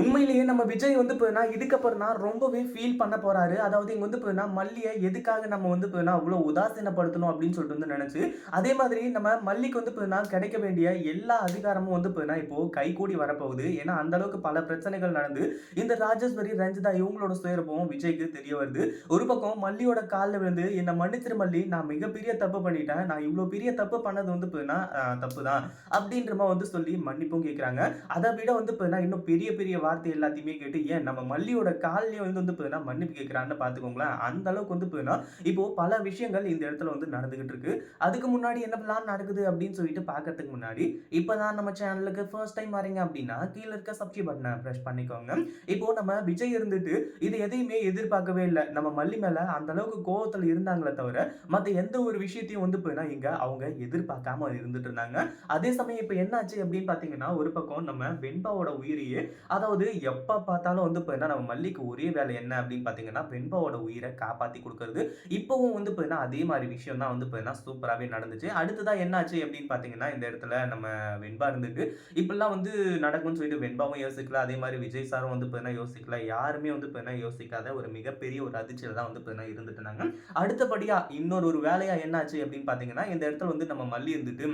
உண்மையிலேயே நம்ம விஜய் வந்து போனா இதுக்கப்புறம்னா ரொம்பவே ஃபீல் பண்ண போறாரு. அதாவது இங்க வந்து போனா மல்லியை எதுக்காக நம்ம வந்து போனா அவ்வளோ உதாசீனப்படுத்தணும் அப்படின்னு சொல்லிட்டு வந்து நினைச்சு அதே மாதிரி நம்ம மல்லிக்கு வந்து போனா கிடைக்க வேண்டிய எல்லா அதிகாரமும் வந்து போனா இப்போ கைகூடி வரப்போகுது. ஏன்னா அந்த அளவுக்கு பல பிரச்சனைகள் நடந்து இந்த ராஜேஸ்வரி ரஞ்சிதா இவங்களோட சுயரப்பவும் விஜய்க்கு தெரிய வருது. ஒரு பக்கம் மல்லியோட காலில் விழுந்து என்னை மன்னிச்சிரு மல்லி நான் மிகப்பெரிய தப்பு பண்ணிட்டேன். நான் இவ்வளோ பெரிய தப்பு பண்ணது வந்து போனா தப்பு தான் அப்படின்ற மாதிரி வந்து சொல்லி மன்னிப்பும் கேட்குறாங்க அதை விட வந்து போனா இன்னும் பெரிய பெரிய வார்த்தை எல்லாத்தையுமே கேட்டு ஏன் நம்ம மல்லியோட கால்லேயே வந்து வந்து போயினா மன்னிப்பு கேட்குறான்னு பார்த்துக்கோங்களேன். அந்த அளவுக்கு வந்து போயினா இப்போ பல விஷயங்கள் இந்த இடத்துல வந்து நடந்துகிட்டு இருக்கு. அதுக்கு முன்னாடி என்ன பிளான் நடக்குது அப்படின்னு சொல்லிட்டு பார்க்கறதுக்கு முன்னாடி இப்போ தான் நம்ம சேனலுக்கு ஃபர்ஸ்ட் டைம் வரீங்க அப்படின்னா கீழே இருக்க சப்ஸ்கிரைப் பட்டனை ப்ரெஸ் பண்ணிக்கோங்க. இப்போ நம்ம விஜய் இருந்துட்டு இது எதையுமே எதிர்பார்க்கவே இல்லை. நம்ம மல்லி மேல அந்த அளவுக்கு கோவத்தில் இருந்தாங்களே தவிர மற்ற எந்த ஒரு விஷயத்தையும் வந்து போயினா இங்க அவங்க எதிர்பார்க்காம இருந்துட்டு இருந்தாங்க. அதே சமயம் இப்போ என்னாச்சு அப்படின்னு பார்த்தீங்கன்னா ஒரு பக்கம் நம்ம வெண்பாவோட உயிரையே அதாவது எப்போ பார்த்தாலும் வந்து இப்போ என்ன நம்ம மல்லிக்கு ஒரே வேலை என்ன அப்படின்னு பார்த்தீங்கன்னா வெண்பாவோட உயிரை காப்பாற்றி கொடுக்கறது. இப்போவும் வந்து இப்போ என்ன அதே மாதிரி விஷயம் தான் வந்து இப்போ என்ன சூப்பராகவே நடந்துச்சு. அடுத்ததான் என்னாச்சு அப்படின்னு பார்த்தீங்கன்னா இந்த இடத்துல நம்ம வெண்பா இருந்துட்டு இப்பெல்லாம் வந்து நடக்கும்னு சொல்லிட்டு வெண்பாவும் யோசிக்கல. அதே மாதிரி விஜய் சாரும் வந்து இப்போ என்ன யோசிக்கல. யாருமே வந்து இப்போ என்ன யோசிக்காத ஒரு மிகப்பெரிய ஒரு அதிர்ச்சியில் தான் வந்து இப்போ என்ன இருந்துட்டு இருந்தாங்க. அடுத்தபடியாக இன்னொரு ஒரு வேலையாக என்னாச்சு அப்படின்னு பார்த்தீங்கன்னா இந்த இடத்துல வந்து நம்ம மல்லி இருந்துட்டு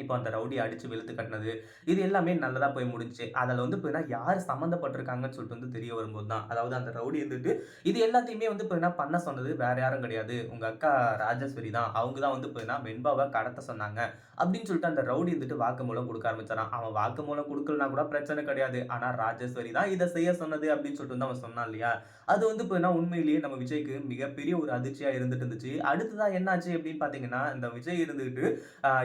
இப்போ அந்த ரவுடி அடித்து வெளுத்து கட்டினது இது எல்லாமே நல்லதாக போய் முடிஞ்சுச்சு. அதில் வந்து இப்போ யார் சம்மந்தப்பட்டிருக்காங்கன்னு சொல்லிட்டு வந்து தெரிய வரும்போது தான். அதாவது அந்த ரவுடி இருந்துட்டு இது எல்லாத்தையுமே வந்து இப்போ என்ன பண்ண சொன்னது வேற யாரும் கிடையாது. உங்கள் அக்கா ராஜேஸ்வரி தான். அவங்க தான் வந்து இப்போ என்ன கடத்த சொன்னாங்க. அப்படின்னு சொல்லிட்டு அந்த ரவுடி இருந்துட்டு வாக்குமூலம் கொடுக்க ஆரம்பிச்சாரான் அவன் வாக்குமூலம் கொடுக்கலனா கூட பிரச்சனை கிடையாது. ஆனால் ராஜேஸ்வரி தான் இதை செய்ய சொன்னது அப்படின்னு சொல்லிட்டு வந்து அவன் சொன்னான் இல்லையா? அது வந்து இப்போ என்ன உண்மையிலேயே நம்ம விஜய்க்கு மிகப்பெரிய ஒரு அதிர்ச்சியாக இருந்துட்டு இருந்துச்சு. அடுத்ததான் என்னாச்சு அப்படின்னு பார்த்தீங்கன்னா இந்த விஜய் இருந்துக்கிட்டு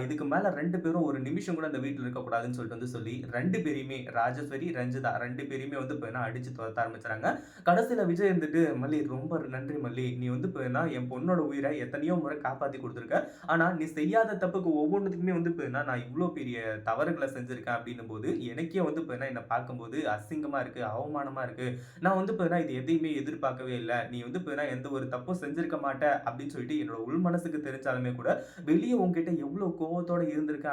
இதுக்கு மேலே ரெண்டு பேரும் ஒரு நிமிஷம் கூட அந்த வீட்டில் இருக்கக்கூடாதுன்னு சொல்லிட்டு வந்து சொல்லி ரெண்டு பேரையுமே ராஜேஸ்வரி ரஞ்சிதா ரெண்டு பேரையுமே வந்து இப்போ என்ன அடிச்சு துரத்த ஆரம்பிச்சாங்க கடைசியில் விஜய் இருந்துட்டு மல்லி ரொம்ப நன்றி மல்லி நீ வந்து இப்போ என்ன என் பொண்ணோட உயிரை எத்தனையோ முறை காப்பாற்றி கொடுத்துருக்க. ஆனால் நீ செய்யாத தப்புக்கு ஒவ்வொன்றுத்துக்குமே வந்து இப்போ என்ன நான் இவ்வளோ பெரிய தவறுகளை செஞ்சுருக்கேன் அப்படின்னும் போது எனக்கே வந்து இப்போ என்ன என்னை பார்க்கும்போது அசிங்கமாக இருக்கு அவமானமா இருக்கு. நான் வந்து இப்போ என்ன இது எதையுமே எதிர்பார்க்கவே இல்லை. நீ வந்து இப்போ என்ன எந்த ஒரு தப்பும் செஞ்சிருக்க மாட்டேன் அப்படின்னு சொல்லிட்டு என்னோட உள் மனசுக்கு தெரிஞ்சாலுமே கூட வெளியே உங்ககிட்ட எவ்வளோ கோவத்தோட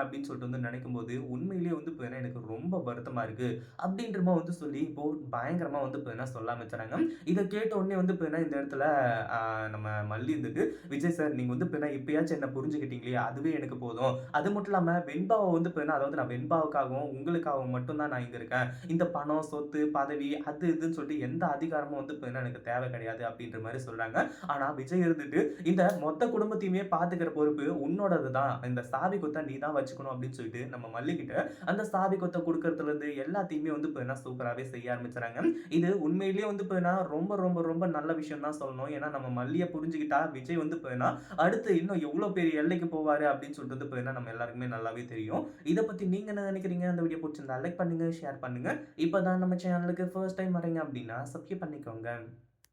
அப்படின்னு சொல்லிட்டு வந்து நினைக்கும் போது உண்மையிலேயே வந்து இப்போ என்ன எனக்கு ரொம்ப வருத்தமா இருக்கு. அப்படின்ற வந்து சொல்லி இப்போ பயங்கரமா வந்து இப்போ என்ன சொல்ல ஆரம்பிச்சாங்க இதை கேட்ட உடனே வந்து இப்போ என்ன இந்த இடத்துல நம்ம மல்லி இருந்துட்டு விஜய் சார் நீங்க வந்து இப்போ என்ன இப்பயாச்சும் என்ன புரிஞ்சுக்கிட்டீங்களே அதுவே எனக்கு போதும். அது மட்டும் இல்லாமல் வெண்பாவை வந்து இப்போ என்ன அதாவது நான் வெண்பாவுக்காகவும் உங்களுக்காகவும் மட்டும்தான் நான் இங்கே இருக்கேன். இந்த பணம் சொத்து பதவி அது இதுன்னு சொல்லிட்டு எந்த அதிகாரமும் வந்து இப்போ என்ன எனக்கு தேவை கிடையாது அப்படின்ற மாதிரி சொல்றாங்க. ஆனால் விஜய் இருந்துட்டு இந்த மொத்த குடும்பத்தையுமே பார்த்துக்கிற பொறுப்பு உன்னோடது தான் இந்த சாவி கொத்தை நீ தான் வச்சுக்கணும் அப்படின்னு சொல்லிட்டு நம்ம மல்லிகிட்ட அந்த சாவி கொத்தை கொடுக்கறதுல இருந்து எல்லாத்தையுமே வந்து இப்போ என்ன சூப்பராகவே செய்ய ஆரம்பிச்சுறாங்க. இது உண்மையிலேயே வந்து இப்போ என்ன ரொம்ப ரொம்ப ரொம்ப நல்ல விஷயம் தான் சொல்லணும். ஏன்னா நம்ம மல்லியை புரிஞ்சுக்கிட்டா விஜய் வந்து இப்போ அடுத்து இன்னும் எவ்வளோ பெரிய எல்லைக்கு போவார் அப்படின்னு சொல்லிட்டு வந்து இப்போ என்ன நம்ம எல்லாருக்குமே நல்லாவே தெரியும். இதை பற்றி நீங்கள் என்ன நினைக்கிறீங்க? அந்த வீடியோ பிடிச்சிருந்தா லைக் பண்ணுங்கள் ஷேர் பண்ணுங்க. இப்போதான் நம்ம சேனலுக்கு ஃபர்ஸ்ட் டைம் வரீங்க அப்படின்னா சப்ஸ்கிரைப் பண்ணிக்கோங்க.